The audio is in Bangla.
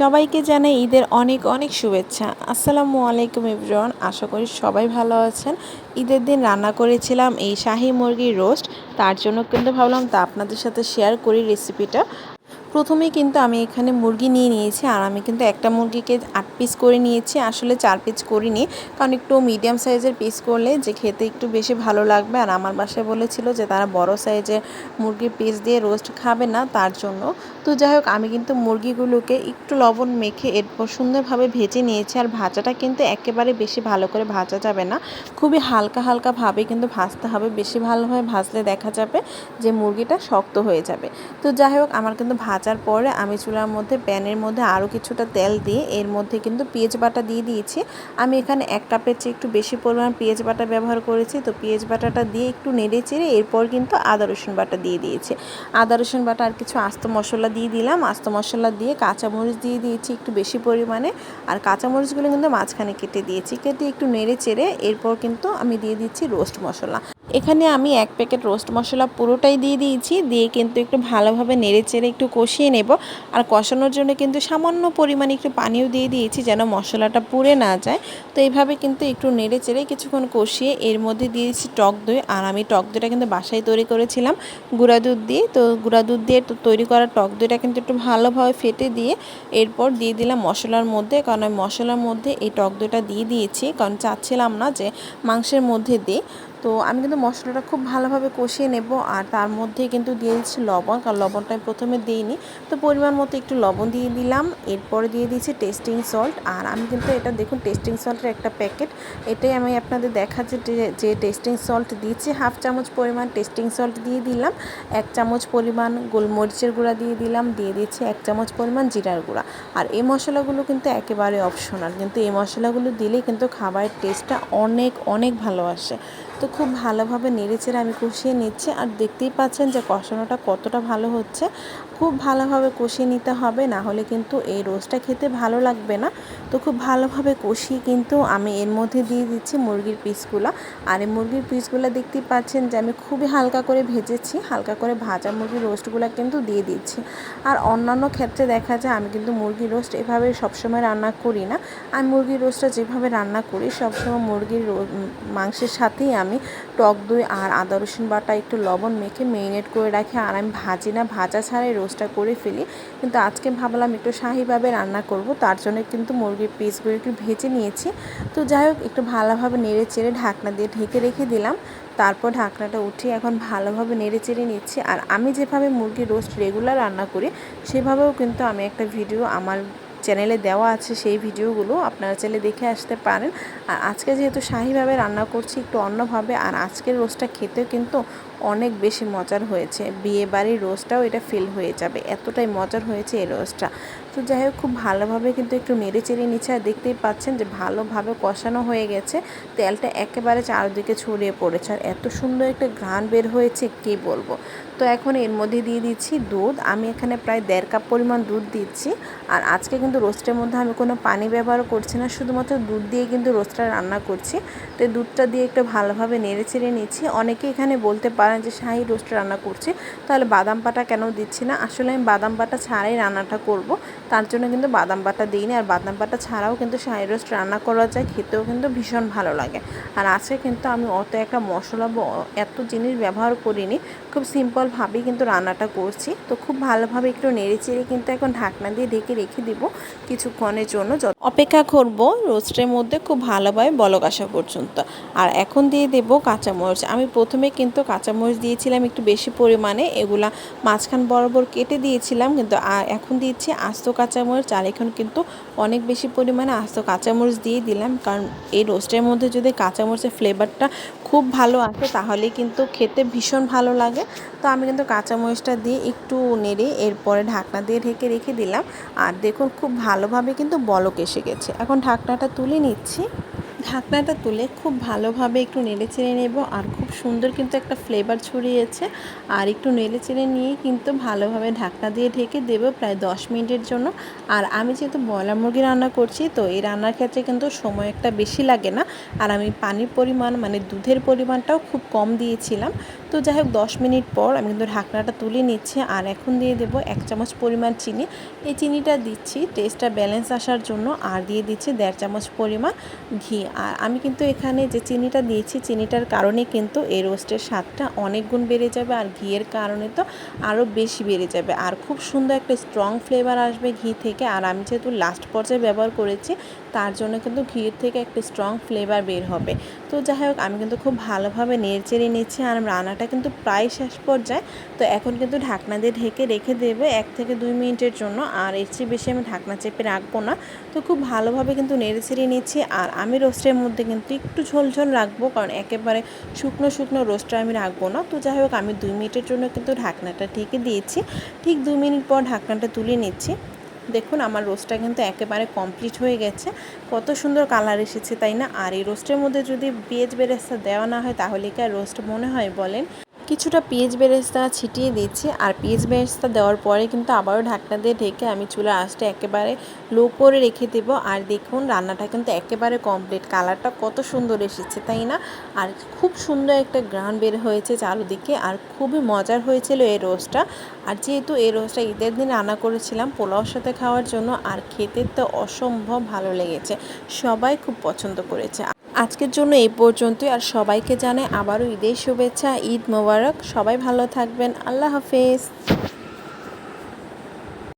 সবাইকে জানাই ঈদের অনেক অনেক শুভেচ্ছা। আসসালামু আলাইকুম ইবরন আশা করি সবাই ভালো আছেন। ঈদের দিন রান্না করেছিলাম এই শাহি মুরগির রোস্ট। তার জন্য কিন্তু ভাবলাম তা আপনাদের সাথে শেয়ার করি রেসিপিটা প্রথমেই কিন্তু আমি এখানে মুরগি নিয়ে নিয়েছি, আর আমি কিন্তু একটা মুরগিকে আট পিস করে নিয়েছি। আসলে চার পিস করিনি, কারণ একটু মিডিয়াম সাইজের পিস করলে যে খেতে একটু বেশি ভালো লাগবে। আর আমার বাসায় বলেছিল যে তারা বড় সাইজের মুরগির পিস দিয়ে রোস্ট খাবে না তার জন্য। তো যাই হোক, আমি কিন্তু মুরগিগুলোকে একটু লবণ মেখে এরপর সুন্দরভাবে ভেজে নিয়েছি। আর ভাজাটা কিন্তু একেবারে বেশি ভালো করে ভাজা যাবে না। খুবই হালকা হালকাভাবে কিন্তু ভাজতে হবে। বেশি ভালোভাবে ভাজলে দেখা যাবে যে মুরগিটা শক্ত হয়ে যাবে। তো যাই হোক, আমার কিন্তু ভাজার পরে আমি চুলার মধ্যে, প্যানের মধ্যে আরও কিছুটা তেল দিয়ে এর মধ্যে কিন্তু পেঁয়াজ বাটা দিয়ে দিয়েছি। আমি এখানে এক কাপের চেয়ে একটু বেশি পরিমাণ পেঁয়াজ বাটা ব্যবহার করেছি। তো পেঁয়াজ বাটাটা দিয়ে একটু নেড়ে চেড়ে এরপর কিন্তু আদা, রসুন বাটা দিয়ে দিয়েছি। আদা, রসুন বাটা আর কিছু আস্ত মশলা দিয়ে দিলাম। আস্ত মশলা দিয়ে কাঁচামরিচ দিয়ে দিয়েছি একটু বেশি পরিমাণে। আর কাঁচামরিচগুলো কিন্তু মাঝখানে কেটে দিয়েছি। কেটে একটু নেড়ে চেড়ে এরপর কিন্তু আমি দিয়ে দিচ্ছি রোস্ট মশলা। এখানে আমি এক প্যাকেট রোস্ট মশলা পুরোটাই দিয়ে দিয়েছি। দিয়ে কিন্তু একটু ভালোভাবে নেড়ে চেড়ে একটু কষিয়ে নেব। আর কষানোর জন্য কিন্তু সামান্য পরিমাণে একটু পানিও দিয়ে দিয়েছি যেন মশলাটা পুড়ে না যায়। তো এইভাবে কিন্তু একটু নেড়ে চেড়ে কিছুক্ষণ কষিয়ে এর মধ্যে দিয়েছি টক দই। আর আমি টক দইটা কিন্তু বাসায় তৈরি করেছিলাম গুঁড়া দুধ দিয়ে। তো গুঁড়া দুধ দিয়ে তৈরি করা টক দইটা কিন্তু একটু ভালোভাবে ফেটে দিয়ে এরপর দিয়ে দিলাম মশলার মধ্যে। কারণ আমি মশলার মধ্যে এই টক দইটা দিয়ে দিয়েছি। কারণ চাচ্ছিলাম না যে মাংসের মধ্যে দিই। তো আমি কিন্তু মশলাটা খুব ভালোভাবে কষিয়ে নেব আর তার মধ্যে কিন্তু দিয়ে দিচ্ছি লবণ, কারণ লবণটা আমি প্রথমে দিইনি। তো পরিমাণ মতো একটু লবণ দিয়ে দিলাম, এরপরে দিয়ে দিয়েছি টেস্টিং সল্ট আর আমি কিন্তু এটা দেখুন টেস্টিং সল্টের একটা প্যাকেট এটাই আমি আপনাদের দেখাচ্ছি যে টেস্টিং সল্ট দিয়েছি হাফ চামচ পরিমাণ টেস্টিং সল্ট দিয়ে দিলাম, এক চামচ পরিমাণ গোলমরিচের গুঁড়া দিয়ে দিলাম, দিয়ে দিচ্ছি এক চামচ পরিমাণ জিরার গুঁড়া। আর এই মশলাগুলো কিন্তু একেবারে অপশনাল কিন্তু এই মশলাগুলো দিলেই কিন্তু খাবারের টেস্টটা অনেক অনেক ভালো আসে। তো খুব ভালোভাবে নেড়েচেড়ে আমি কষিয়ে নিচ্ছি। আর দেখতেই পাচ্ছেন যে কষানোটা কতটা ভালো হচ্ছে। খুব ভালোভাবে কষিয়ে নিতে হবে, না হলে কিন্তু এই রোস্টটা খেতে ভালো লাগবে না। তো খুব ভালোভাবে কষিয়ে কিন্তু আমি এর মধ্যে দিয়ে দিচ্ছি মুরগির পিসগুলো। আর এই মুরগির পিসগুলো দেখতেই পাচ্ছেন যে আমি খুবই হালকা করে ভেজেছি, হালকা করে ভাজা মুরগির রোস্টগুলো কিন্তু দিয়ে দিচ্ছি। আর অন্যান্য ক্ষেত্রে দেখা যায় আমি কিন্তু মুরগির রোস্ট এভাবে সবসময় রান্না করি না। আমি মুরগির রোস্টটা যেভাবে রান্না করি, সবসময় মুরগির মাংসের সাথেই আমি টক দই আর আদা রসুন বাটা, একটু লবণ মেখে মেরিনেট করে রাখি। আর আমি ভাজি না, ভাজা ছাড়াই রোস্টটা করে ফেলি। কিন্তু আজকে ভাবলাম একটু শাহিভাবে রান্না করব, তার জন্য কিন্তু মুরগির পিসগুলো একটু ভেজে নিয়েছি। তো যাই হোক, একটু ভালোভাবে নেড়ে চেড়ে ঢাকনা দিয়ে ঢেকে রেখে দিলাম। তারপর ঢাকনাটা উঠিয়ে এখন ভালোভাবে নেড়ে চেড়ে নিচ্ছি। আর আমি যেভাবে মুরগির রোস্ট রেগুলার রান্না করি, সেভাবেও কিন্তু আমি একটা ভিডিও আমার চ্যানেলে দেওয়া আছে সেই ভিডিওগুলো, আপনারা চাইলে দেখে আসতে পারেন। আর আজকে যেহেতু শাহিভাবে রান্না করছি একটু অন্যভাবে, আর আজকের রোস্টটা খেতেও কিন্তু অনেক বেশি মজার হয়েছে। বিয়ে বাড়ির রোস্টটাও এটা ফিল হয়ে যাবে, এতটাই মজার হয়েছে এই রোস্টটা। তো যাই হোক, খুব ভালোভাবে কিন্তু একটু নেড়ে চেড়ে নিচ্ছে, আর দেখতেই পাচ্ছেন যে ভালোভাবে কষানো হয়ে গেছে। তেলটা একেবারে চারদিকে ছড়িয়ে পড়েছে, আর এত সুন্দর একটা ঘ্রাণ বের হয়েছে, কি বলব? তো এখন এর মধ্যে দিয়ে দিচ্ছি দুধ। আমি এখানে প্রায় দেড় কাপ পরিমাণ দুধ দিচ্ছি। আর আজকে কিন্তু রোস্টের মধ্যে আমি কোনো পানি ব্যবহার করছি না, শুধুমাত্র দুধ দিয়ে কিন্তু রোস্টটা রান্না করছি। তো দুধটা দিয়ে একটু ভালোভাবে নেড়ে চেড়ে নিচ্ছি। অনেকে এখানে বলতে পারেন যে, শাহি, রোস্ট রান্না করছি। তাহলে বাদাম পাটা কেন দিচ্ছি না? আসলে আমি বাদাম পাটা ছাড়াই রান্নাটা করব। তার জন্য কিন্তু বাদাম বাটা দিইনি। আর বাদাম বাটা ছাড়াও কিন্তু শাহি রোস্ট রান্না করা যায়, খেতেও কিন্তু ভীষণ ভালো লাগে। আর আজকে কিন্তু আমি অত একটা মশলা বা এত জিনিস ব্যবহার করিনি। খুব সিম্পলভাবেই কিন্তু রান্নাটা করছি। তো খুব ভালোভাবে একটু নেড়ে চেড়ে কিন্তু এখন ঢাকনা দিয়ে ঢেকে রেখে দিব কিছুক্ষণের জন্য। যত অপেক্ষা করব রোস্টের মধ্যে খুব ভালোভাবে বলক আসা পর্যন্ত। আর এখন দিয়ে দেব কাঁচামরিচ। আমি প্রথমে কিন্তু কাঁচামরিচ দিয়েছিলাম একটু বেশি পরিমাণে। এগুলা মাঝখান বরাবর কেটে দিয়েছিলাম কিন্তু এখন দিচ্ছি আস্ত কাঁচামরিচ। আর এখন কিন্তু অনেক বেশি পরিমাণে আস্ত কাঁচামরিচ দিয়ে দিলাম। কারণ এই রোস্টের মধ্যে যদি কাঁচামরিচের ফ্লেভারটা খুব ভালো আসে তাহলে কিন্তু খেতে ভীষণ ভালো লাগে। তো আমি কিন্তু কাঁচামরিচটা দিয়ে একটু নেড়ে এরপরে ঢাকনা দিয়ে ঢেকে রেখে দিলাম। আর দেখুন, খুব ভালোভাবে কিন্তু বলক এসে গেছে। এখন ঢাকনাটা তুলে নিচ্ছি। ঢাকনাটা তুলে খুব ভালোভাবে একটু নেড়ে চেড়ে নেব আর খুব সুন্দর কিন্তু একটা ফ্লেভার ছড়িয়েছে। আর একটু নেড়ে চেড়ে নিয়ে কিন্তু ভালোভাবে ঢাকনা দিয়ে ঢেকে দেব প্রায় দশ মিনিটের জন্য। আর আমি যেহেতু ব্রয়লার মুরগি রান্না করছি, তো এই রান্নার ক্ষেত্রে কিন্তু সময় একটা বেশি লাগে না। আর আমি পানির পরিমাণ মানে দুধের পরিমাণটাও খুব কম দিয়েছিলাম। তো যাই হোক, দশ মিনিট পর আমি কিন্তু ঢাকনাটা তুলে নিচ্ছি আর এখন দিয়ে দেবো এক চামচ পরিমাণ চিনি। এই চিনিটা দিচ্ছি টেস্টটা ব্যালেন্স আসার জন্য আর দিয়ে দিচ্ছি দেড় চামচ পরিমাণ ঘি। আর আমি কিন্তু এখানে যে চিনিটা দিয়েছি, চিনিটার কারণে কিন্তু এই রোস্টের স্বাদটা অনেক গুণ বেড়ে যাবে আর ঘিয়ের কারণে তো আরও বেশি বেড়ে যাবে। আর খুব সুন্দর একটা স্ট্রং ফ্লেভার আসবে ঘি থেকে। আর আমি যেহেতু লাস্ট পর্যায়ে ব্যবহার করেছি, তার জন্য কিন্তু ঘিয়ের থেকে একটা স্ট্রং ফ্লেভার বের হবে। তো যাই হোক, আমি কিন্তু খুব ভালোভাবে নেড়েচেড়ে নিচ্ছি আর রান্নাটা কিন্তু প্রায় শেষ পর্যায়ে। তো এখন কিন্তু ঢাকনা দিয়ে ঢেকে রেখে দেবে এক থেকে দুই মিনিটের জন্য। আর এর চেয়ে বেশি আমি ঢাকনা চেপে রাখব না। তো খুব ভালোভাবে কিন্তু নেড়ে নেড়েচেড়ে নিচ্ছি। আর আমি রোস্টের মধ্যে কিন্তু একটু ঝোল ঝোল রাখব। কারণ একেবারে শুকনো শুকনো রোস্টটা আমি রাখব না। তো যাই হোক, আমি দুই মিনিটের জন্য কিন্তু ঢাকনাটা ঢেকে দিয়েছি। ঠিক দু মিনিট পর ঢাকনাটা তুলে নিচ্ছি। দেখুন, আমার রোস্টটা কিন্তু একেবারে কমপ্লিট হয়ে গেছে। কত সুন্দর কালার এসেছে, তাই না? আর এই রোস্টের মধ্যে যদি পেঁয়াজ বেরেস্তা দেওয়া না হয়, তাহলে কি আর রোস্ট মনে হয় বলেন? কিছুটা পেঁয়াজ বেরেস্তা ছিটিয়ে দিচ্ছি আর পেঁয়াজ বেরেস্তা দেওয়ার পরে কিন্তু আবারও ঢাকনা দিয়ে ঢেকে আমি চুলার আঁচটা একেবারে লো করে রেখে দেবো। আর দেখুন, রান্নাটা কিন্তু একেবারে কমপ্লিট কালারটা কত সুন্দর এসেছে, তাই না? আর খুব সুন্দর একটা গ্রান বের হয়েছে চারোদিকে আর খুবই মজার হয়েছিল এই রোস্টটা। আর যেহেতু এই রোস্টটা ঈদের দিন রান্না করেছিলাম পোলাওর সাথে খাওয়ার জন্য আর খেতে তো অসম্ভব ভালো লেগেছে। সবাই খুব পছন্দ করেছে। আজকের জন্য এই পর্যন্তই, আর সবাইকে জানাই আবারও ঈদের শুভেচ্ছা, ঈদ মোবারক, সবাই ভালো থাকবেন, আল্লাহ হাফেজ।